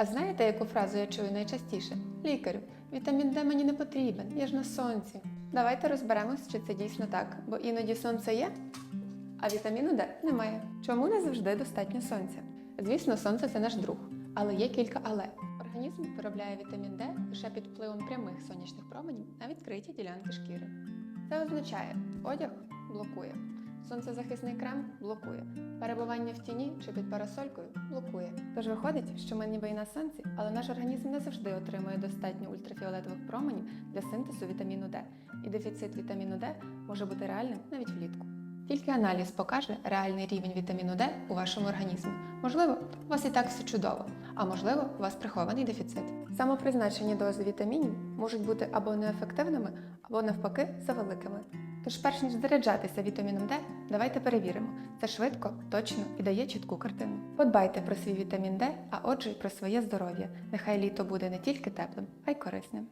А знаєте, яку фразу я чую найчастіше? Лікарю, вітамін Д мені не потрібен, я ж на сонці. Давайте розберемось, чи це дійсно так, бо іноді сонце є, а вітаміну Д немає. Чому не завжди достатньо сонця? Звісно, сонце це наш друг, але є кілька але. Організм виробляє вітамін Д лише під впливом прямих сонячних променів на відкриті ділянки шкіри. Це означає, одяг блокує, сонцезахисний крем блокує, перебування в тіні чи під парасолькою блокує. Тож виходить, що ми ніби і на сонці, але наш організм не завжди отримує достатньо ультрафіолетових променів для синтезу вітаміну Д, і дефіцит вітаміну Д може бути реальним навіть влітку. Тільки аналіз покаже реальний рівень вітаміну Д у вашому організмі. Можливо, у вас і так все чудово, а можливо, у вас прихований дефіцит. Самопризначені дози вітамінів можуть бути або неефективними, або навпаки завеликими. Тож, перш ніж заряджатися вітаміном Д, давайте перевіримо. Це швидко, точно і дає чітку картину. Подбайте про свій вітамін Д, а отже й про своє здоров'я. Нехай літо буде не тільки теплим, а й корисним.